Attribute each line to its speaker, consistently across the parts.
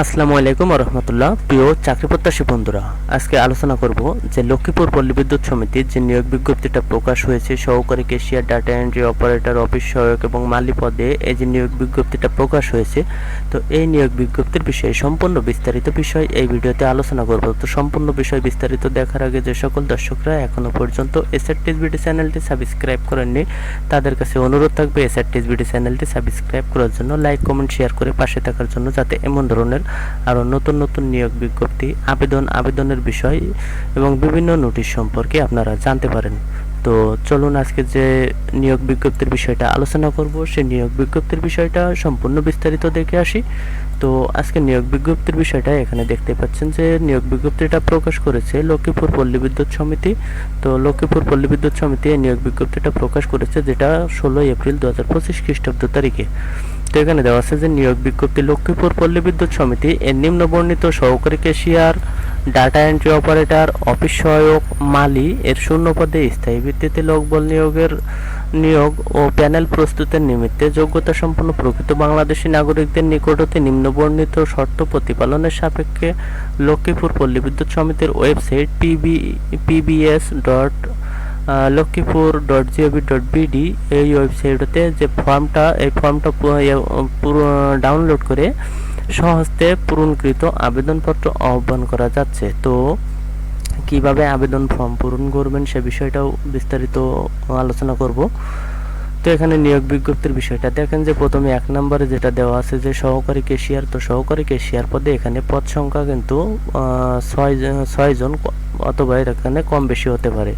Speaker 1: আসসালামু আলাইকুম রহমতুল্লাহ। প্রিয় চাকরি প্রত্যাশী বন্ধুরা, আজকে আলোচনা করব যে লক্ষ্মীপুর পল্লী বিদ্যুৎ সমিতির যে নিয়োগ বিজ্ঞপ্তিটা প্রকাশ হয়েছে, সহকারী cashier data entry operator office সহায়ক এবং মালি পদে এই যে নিয়োগ বিজ্ঞপ্তিটা প্রকাশ হয়েছে, তো এই নিয়োগ বিজ্ঞপ্তির বিষয়ে সম্পূর্ণ বিস্তারিত বিষয় এই ভিডিওতে আলোচনা করব। তো সম্পূর্ণ বিষয় বিস্তারিত দেখার আগে যে সকল দর্শকরা এখনও পর্যন্ত এসআর টিসবিডি চ্যানেলটি সাবস্ক্রাইব করেননি, তাদের কাছে অনুরোধ থাকবে এসআর টিসবিডি চ্যানেলটি সাবস্ক্রাইব করার জন্য, লাইক, কমেন্ট, শেয়ার করে পাশে থাকার জন্য, যাতে এমন ধরনের আরও নতুন নতুন নিয়োগ বিজ্ঞপ্তি, আবেদন, আবেদনের বিষয় এবং বিভিন্ন নোটিশ সম্পর্কে আপনারা জানতে পারেন। তো চলুন আজকে যে নিয়োগ বিজ্ঞপ্তির বিষয়টা আলোচনা করব, সেই নিয়োগ বিজ্ঞপ্তির বিষয়টা সম্পূর্ণ বিস্তারিত দেখে আসি। তো আজকে নিয়োগ বিজ্ঞপ্তির বিষয়টা এখানে দেখতে পাচ্ছেন যে নিয়োগ বিজ্ঞপ্তিটা প্রকাশ করেছে লক্ষ্মীপুর পল্লী বিদ্যুৎ সমিতি। তো লক্ষ্মীপুর পল্লী বিদ্যুৎ সমিতি নিয়োগ বিজ্ঞপ্তিটা প্রকাশ করেছে যেটা ষোলোই এপ্রিল দু হাজার পঁচিশ খ্রিস্টাব্দ তারিখে। তো এখানে দেওয়া আছে যে, নিয়োগ বিজ্ঞপ্তি লক্ষ্মীপুর পল্লী বিদ্যুৎ সমিতি এর নিম্ন বর্ণিত সহকারী cashier, data entry operator, office সহায়ক, মালি এর শূন্য পদে স্থায়ী ভিত্তিতে লোকবল নিয়োগের নিয়োগ ও প্যানেল প্রস্তুতের নিমিত্তে যোগ্যতা সম্পন্ন প্রকৃত বাংলাদেশী নাগরিকদের নিকট হতে নিম্ন বর্ণিত শর্ত প্রতিপালনের সাপেক্ষে লক্ষ্মীপুর পল্লী বিদ্যুৎ সমিতির website P B P B S dot Lakshmipur dot G O V dot B D এই ওয়েবসাইটতে যে ফর্মটা এই ফর্মটা ডাউনলোড করে সহজতে পূরণকৃত আবেদনপত্র আহ্বান করা যাচ্ছে। তো কীভাবে আবেদন ফর্ম পূরণ করবেন সে বিষয়টাও বিস্তারিত আলোচনা করব। তো এখানে নিয়োগ বিজ্ঞপ্তির বিষয়টা দেখেন যে প্রথমে এক নম্বরে যেটা দেওয়া আছে যে সহকারী কেশিয়ার তো সহকারী কেশিয়ার পদে এখানে পদ সংখ্যা কিন্তু ছয় ছয় জন অথবা এখানে কম বেশি হতে পারে।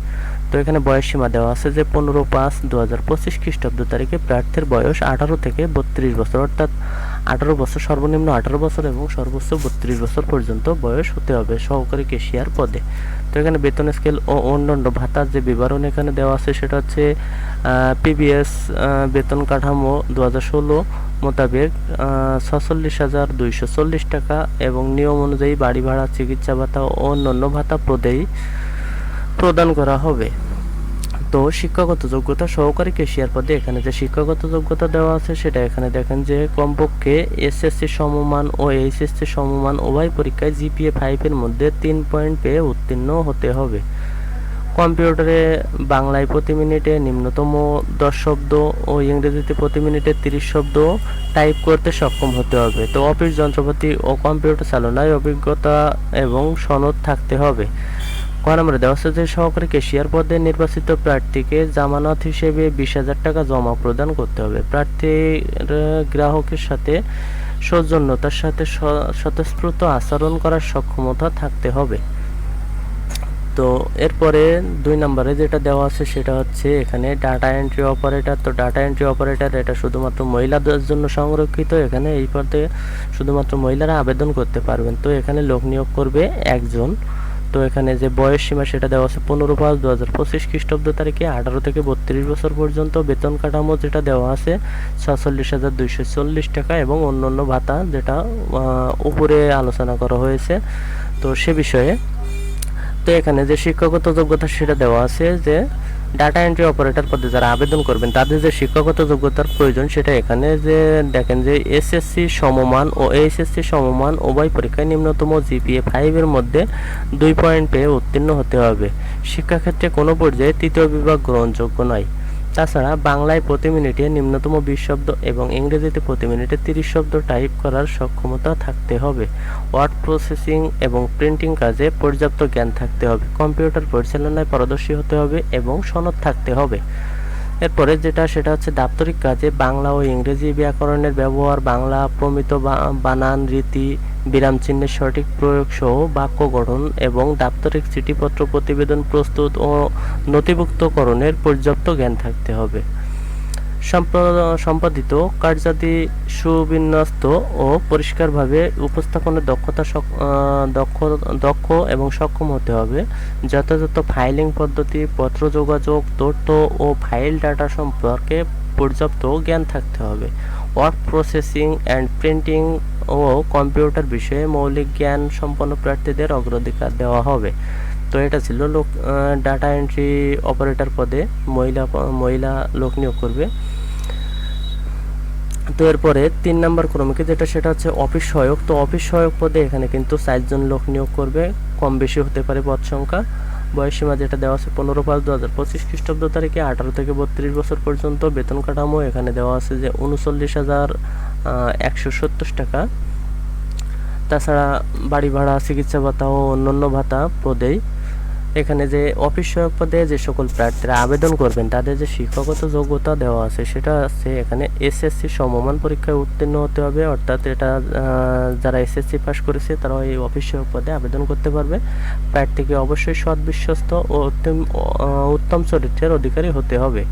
Speaker 1: তো এখানে বয়স সীমা দেওয়া আছে যে পনেরো পাঁচ দু হাজার পঁচিশ খ্রিস্টাব্দ তারিখে প্রার্থীর বয়স আঠারো থেকে বত্রিশ বছর, অর্থাৎ আঠারো বছর সর্বনিম্ন আঠারো বছর এবং সর্বোচ্চ বত্রিশ বছর পর্যন্ত বয়স হতে হবে সহকারী কেশিয়ার পদে। তো এখানে বেতন স্কেল ও অন্যান্য ভাতার যে বিবরণ এখানে দেওয়া আছে সেটা হচ্ছে পিবিএস বেতন কাঠামো দু হাজার ষোলো মোতাবেক ছচল্লিশ হাজার দুইশো চল্লিশ টাকা এবং নিয়ম অনুযায়ী বাড়ি ভাড়া, চিকিৎসা ভাতা ও অন্যান্য ভাতা প্রদেই প্রদান করা হবে। তো শিক্ষাগত যোগ্যতা সহকারী কেশিয়ার পদে এখানে যে শিক্ষাগত যোগ্যতা দেওয়া আছে, সেটা এখানে দেখেন যে কমপক্ষে এসএসসি সমমান ও এইচএসসি সমমান উভয় পরীক্ষায় জিপিএ ফাইভের মধ্যে তিন পয়েন্ট পেয়ে উত্তীর্ণ হতে হবে। কম্পিউটারে বাংলায় প্রতি মিনিটে নিম্নতম দশ শব্দ ও ইংরেজিতে প্রতি মিনিটে তিরিশ শব্দ টাইপ করতে সক্ষম হতে হবে। তো অফিস যন্ত্রপাতি ও কম্পিউটার চালনায় অভিজ্ঞতা এবং সনদ থাকতে হবে। ক নম্বরে দেওয়া আছে যে সহকারী কেশিয়ার পদে নির্বাচিত প্রার্থীকে জামানত হিসেবে বিশ হাজার টাকা জমা প্রদান করতে হবে। প্রার্থীর গ্রাহকের সাথে সৌজন্যতার সাথে স্বতঃস্ফূর্ত আচরণ করার সক্ষমতা থাকতে হবে। তো এরপরে দুই নম্বরে যেটা দেওয়া আছে সেটা হচ্ছে এখানে ডাটা এন্ট্রি অপারেটর। তো ডাটা এন্ট্রি অপারেটর এটা শুধুমাত্র মহিলাদের জন্য সংরক্ষিত। এখানে এই পদে শুধুমাত্র মহিলারা আবেদন করতে পারবেন। তো এখানে লোক নিয়োগ করবে একজন। তো এখানে যে বয়স সীমা সেটা দেওয়া আছে পনেরো পাঁচ দু হাজার পঁচিশ খ্রিস্টাব্দ তারিখে, আঠারো থেকে বত্রিশ বছর পর্যন্ত বেতন কাঠামো যেটা দেওয়া আছে সাতচল্লিশ হাজার দুইশো চল্লিশ টাকা এবং অন্যান্য অন্য ভাতা যেটা উপরে আলোচনা করা হয়েছে। তো সে বিষয়ে, তো এখানে যে শিক্ষাগত যোগ্যতা সেটা দেওয়া আছে যে ডাটা এন্ট্রি অপারেটর পদে যারা আবেদন করবেন, তাদের যে শিক্ষাগত যোগ্যতার প্রয়োজন, সেটা এখানে যে দেখেন যে এসএসসি সমমান ও এইচএসসি সমমান উভয় পরীক্ষায় নিম্নতম জিপিএ ফাইভের মধ্যে দুই পয়েন্ট পেয়ে উত্তীর্ণ হতে হবে। শিক্ষাক্ষেত্রে কোনো পর্যায়ে তৃতীয় বিভাগ গ্রহণযোগ্য নয়। তাছাড়া বাংলায় প্রতি মিনিটে নিম্নতম বিশ শব্দ এবং ইংরেজিতে প্রতি মিনিটে তিরিশ শব্দ টাইপ করার সক্ষমতা থাকতে হবে। ওয়ার্ড প্রসেসিং এবং প্রিন্টিং কাজে পর্যাপ্ত জ্ঞান থাকতে হবে। কম্পিউটার পরিচালনায় পারদর্শী হতে হবে এবং সনদ থাকতে হবে। এরপরে যেটা, সেটা হচ্ছে দাপ্তরিক কাজে বাংলা ও ইংরেজি ব্যাকরণের ব্যবহার, বাংলা প্রমিত বানান রীতি বিরাম চিহ্নের সঠিক প্রয়োগ সহ বাক্য গঠন এবং দাপ্তরিক চিঠিপত্র প্রতিবেদন প্রস্তুত ও নথিভুক্তকরণের পর্যাপ্ত জ্ঞান থাকতে হবে। সম্পাদিত, কার্যাদি সুবিন্যস্ত ও পরিষ্কারভাবে উপস্থাপনের দক্ষতা দক্ষ দক্ষ এবং সক্ষম হতে হবে। যথাযথ ফাইলিং পদ্ধতি, পত্র যোগাযোগ, তথ্য ও ফাইল ডাটা সম্পর্কে পর্যাপ্ত জ্ঞান থাকতে হবে। ওয়ার্ক প্রসেসিং অ্যান্ড প্রিন্টিং ও কম্পিউটার বিষয়ে মৌলিক জ্ঞান সম্পন্ন প্রার্থীদের অগ্রাধিকার দেওয়া হবে। তো এটা ছিল লোক ডাটা এন্ট্রি অপারেটর পদে মহিলা মহিলা লোক নিয়োগ করবে। তো এরপরে তিন নাম্বার ক্রমিকে যেটা সেটা হচ্ছে অফিস সহায়ক। তো অফিস সহায়ক পদে এখানে কিন্তু চারজন লোক নিয়োগ করবে, কম বেশি হতে পারে পদ সংখ্যা। বয়সীমা যেটা দেওয়া আছে পনেরো পাঁচ দু হাজার পঁচিশ খ্রিস্টাব্দ তারিখে আঠারো থেকে বত্রিশ বছর পর্যন্ত বেতন কাঠামো এখানে দেওয়া আছে যে উনচল্লিশ হাজার একশো সত্তর টাকা। তাছাড়া বাড়ি ভাড়া, চিকিৎসা ভাতা ও অন্যান্য ভাতা পদেই এখানে যে অফিস সহায়ক পদে যে সকল প্রার্থীরা আবেদন করবেন, তাদের যে শিক্ষাগত যোগ্যতা দেওয়া আছে, সেটা আছে এখানে এসএসসি সমমান পরীক্ষায় উত্তীর্ণ হতে হবে। অর্থাৎ এটা যারা এসএসসি পাস করেছে তারা এই অফিস সহায়ক পদে আবেদন করতে পারবে। প্রার্থীকে অবশ্যই সৎ বিশ্বস্ত ও উত্তম উত্তম চরিত্রের অধিকারী হতে হবে।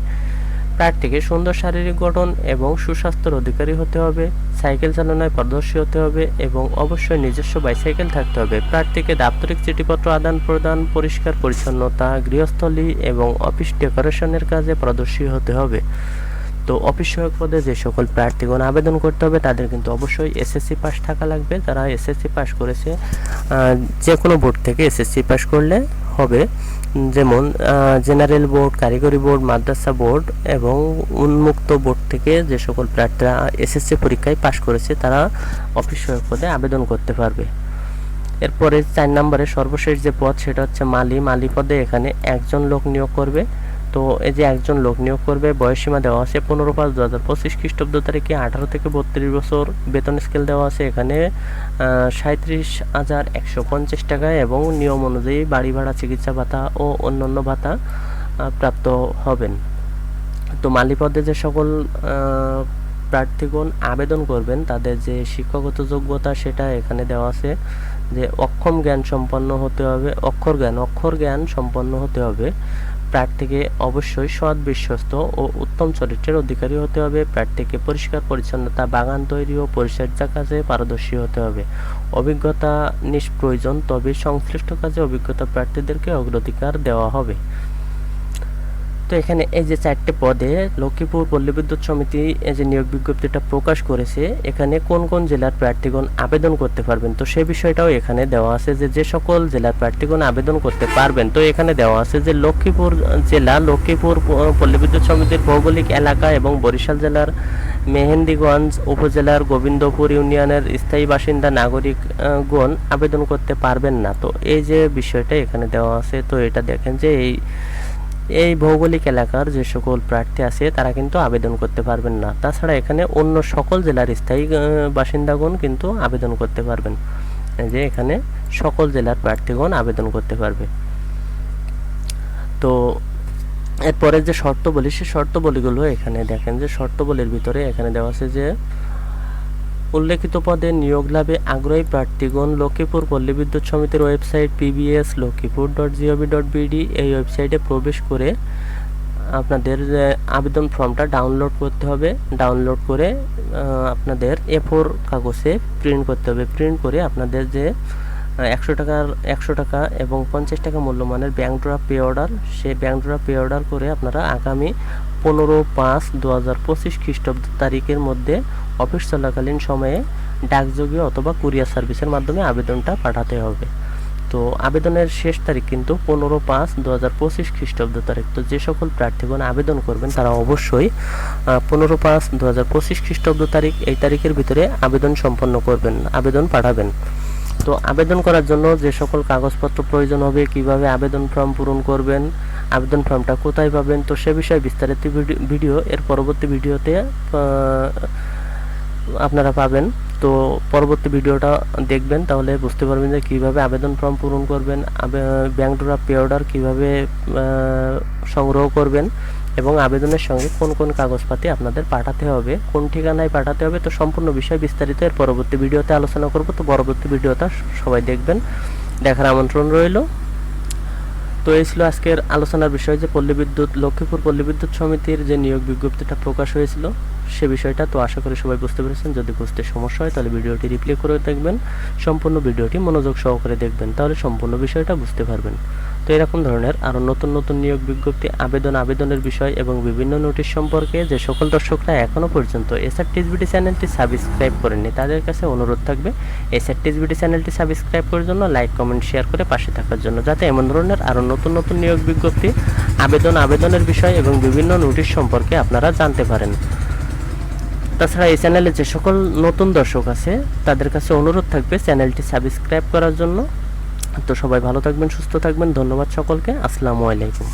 Speaker 1: প্রার্থীকে সুন্দর শারীরিক গঠন এবং সুস্বাস্থ্যের অধিকারী হতে হবে, সাইকেল চালানোয় পারদর্শী হতে হবে এবং অবশ্যই নিজস্ব বাইসাইকেল থাকতে হবে। প্রার্থীকে দাপ্তরিক চিঠিপত্র আদান প্রদান, পরিষ্কার পরিচ্ছন্নতা, গৃহস্থলী এবং অফিস ডেকোরেশনের কাজে পারদর্শী হতে হবে। তো অফিস সহায়ক পদে যে সকল প্রার্থীগণ আবেদন করতে হবে তাদের কিন্তু অবশ্যই এসএসসি পাস থাকা লাগবে। যারা এসএসসি পাস করেছে যে কোনো বোর্ড থেকে এসএসসি পাস করলে হবে, যেমন জেনারেল বোর্ড কারিগরি বোর্ড মাদ্রাসা বোর্ড এবং উন্মুক্ত বোর্ড থেকে যে সকল প্রার্থীরা এসএসসি পরীক্ষায় পাশ করেছে, তারা অফিস পদে আবেদন করতে পারবে। এরপরে চার নম্বরে সর্বশেষ যে পদ, সেটা হচ্ছে মালি। মালি পদে এখানে একজন লোক নিয়োগ করবে। তো এই যে একজন লোক নিয়োগ করবে বয়সীমা দেওয়া আছে পনেরো পাঁচ দু হাজার পঁচিশ খ্রিস্টাব্দ তারিখে আঠারো থেকে বত্রিশ বছর। বেতন স্কেল দেওয়া আছে এখানে সাঁত্রিশ হাজার একশো পঞ্চাশ টাকা এবং নিয়ম অনুযায়ী বাড়ি ভাড়া, চিকিৎসা ভাতা ও অন্যান্য ভাতা প্রাপ্ত হবেন। তো মালি পদে যে সকল প্রার্থীগণ আবেদন করবেন, তাদের যে শিক্ষাগত যোগ্যতা সেটা এখানে দেওয়া আছে যে অক্ষম জ্ঞান সম্পন্ন হতে হবে, অক্ষর জ্ঞান অক্ষর জ্ঞান সম্পন্ন হতে হবে। প্রার্থীকে অবশ্যই সৎ বিশ্বস্ত ও উত্তম চরিত্রের অধিকারী হতে হবে। প্রার্থীকে পরিষ্কার, পরিচ্ছন্নতা, বাগান তৈরি ও পরিচর্যা কাজে পারদর্শী হতে হবে। অভিজ্ঞতা নিষ্প্রয়োজন, তবে সংশ্লিষ্ট কাজে অভিজ্ঞতা প্রার্থীদেরকে অগ্রাধিকার দেওয়া হবে। তো এখানে এই যে চারটে পদে লক্ষ্মীপুর পল্লী বিদ্যুৎ সমিতি এই যে নিয়োগ বিজ্ঞপ্তিটা প্রকাশ করেছে, এখানে কোন কোন জেলার প্রার্থীগণ আবেদন করতে পারবেন? তো সেই বিষয়টাও এখানে দেওয়া আছে যে যে সকল জেলার প্রার্থীগণ আবেদন করতে পারবেন, তো এখানে দেওয়া আছে যে লক্ষ্মীপুর জেলা, লক্ষ্মীপুর পল্লী বিদ্যুৎ সমিতির ভৌগোলিক এলাকা এবং বরিশাল জেলার মেহেন্দিগঞ্জ উপজেলার গোবিন্দপুর ইউনিয়নের স্থায়ী বাসিন্দা নাগরিকগণ আবেদন করতে পারবেন না। তো এই যে বিষয়টা এখানে দেওয়া আছে, তো এটা দেখেন যে এই এই ভৌগোলিক এলাকার যে সকল প্রার্থী আছে, তারা কিন্তু আবেদন করতে পারবেন না। তাছাড়া এখানে অন্য সকল জেলার স্থায়ী বাসিন্দাগণ কিন্তু আবেদন করতে পারবেন। যে এখানে সকল জেলার প্রার্থীগণ আবেদন করতে পারবে। তো এরপরে যে শর্তবলী, সে শর্তবলীগুলো এখানে দেখেন যে শর্তবলীর ভিতরে এখানে দেওয়া আছে যে উল্লেখিত পদে নিয়োগ লাভে আগ্রহী প্রার্থীগণ লক্ষ্মীপুর পল্লী বিদ্যুৎ সমিতির website P B S Lakshmipur dot G O V dot B D এই ওয়েবসাইটে প্রবেশ করে আপনাদের আবেদন ফর্মটা ডাউনলোড করতে হবে। ডাউনলোড করে আপনাদের এ ফোর কাগজে প্রিন্ট করতে হবে। প্রিন্ট করে আপনাদের যে একশো টাকার, একশো টাকা এবং পঞ্চাশ টাকা মূল্যমানের ব্যাংক ড্রাফট পে অর্ডার সেই ব্যাংক ড্রাফট পে অর্ডার করে আপনারা আগামী পনেরো পাঁচ দু হাজার পঁচিশ খ্রিস্টাব্দ তারিখের মধ্যে অফিস চলাকালীন সময়ে ডাকযোগে অথবা কুরিয়ার সার্ভিসের মাধ্যমে আবেদনটা পাঠাতে হবে। তো আবেদনের শেষ তারিখ কিন্তু পনেরো পাঁচ দু হাজার পঁচিশ খ্রিস্টাব্দ তারিখ। তো যে সকল প্রার্থীগণ আবেদন করবেন, তারা অবশ্যই পনেরো পাঁচ দু হাজার পঁচিশ খ্রিস্টাব্দ তারিখ এই তারিখের ভিতরে আবেদন সম্পন্ন করবেন, আবেদন পাঠাবেন। তো আবেদন করার জন্য যে সকল কাগজপত্র প্রয়োজন হবে, কীভাবে আবেদন ফর্ম পূরণ করবেন, আবেদন ফর্মটা কোথায় পাবেন, তো সে বিষয়ে বিস্তারিত ভিডি- ভিডিও এর পরবর্তী ভিডিওতে আপনারা পাবেন। তো পরবর্তী ভিডিওটা দেখবেন, তাহলে বুঝতে পারবেন যে কীভাবে আবেদন ফর্ম পূরণ করবেন ব্যাংক ড্রাফট পে অর্ডার কীভাবে সংগ্রহ করবেন এবং আবেদনের সঙ্গে কোন কোন কাগজপাতি আপনাদের পাঠাতে হবে, কোন ঠিকানায় পাঠাতে হবে, তো সম্পূর্ণ বিষয় বিস্তারিত এর পরবর্তী ভিডিওতে আলোচনা করব। তো পরবর্তী ভিডিওটা সবাই দেখবেন। দেখার আমন্ত্রণ রইল। তো এই ছিল আজকের আলোচনার বিষয় যে পল্লী বিদ্যুৎ, লক্ষ্মীপুর পল্লী বিদ্যুৎ সমিতির যে নিয়োগ বিজ্ঞপ্তিটা প্রকাশ হয়েছিল, সে বিষয়টা তো আশা করি সবাই বুঝতে পেরেছেন। যদি বুঝতে সমস্যা হয়, তাহলে ভিডিওটি রিপ্লে করে দেখবেন। সম্পূর্ণ ভিডিওটি মনোযোগ সহকারে দেখবেন, তাহলে সম্পূর্ণ বিষয়টা বুঝতে পারবেন। তো এরকম ধরনের আরও নতুন নতুন নিয়োগ বিজ্ঞপ্তি, আবেদন, আবেদনের বিষয় এবং বিভিন্ন নোটিশ সম্পর্কে যে সকল দর্শকরা এখনও পর্যন্ত এসআর টিসবিটি চ্যানেলটি সাবস্ক্রাইব করেননি, তাদের কাছে অনুরোধ থাকবে এসআর টিসবিটি চ্যানেলটি সাবস্ক্রাইব করার জন্য লাইক, কমেন্ট, শেয়ার করে পাশে থাকার জন্য, যাতে এমন ধরনের আরও নতুন নতুন নিয়োগ বিজ্ঞপ্তি, আবেদন, আবেদনের বিষয় এবং বিভিন্ন নোটিশ সম্পর্কে আপনারা জানতে পারেন। তাছাড়া এই চ্যানেলে যে সকল নতুন দর্শক আছে, তাদের কাছে অনুরোধ থাকবে চ্যানেলটি সাবস্ক্রাইব করার জন্য। তো সবাই ভালো থাকবেন সুস্থ থাকবেন ধন্যবাদ সকলকে আসসালামু আলাইকুম।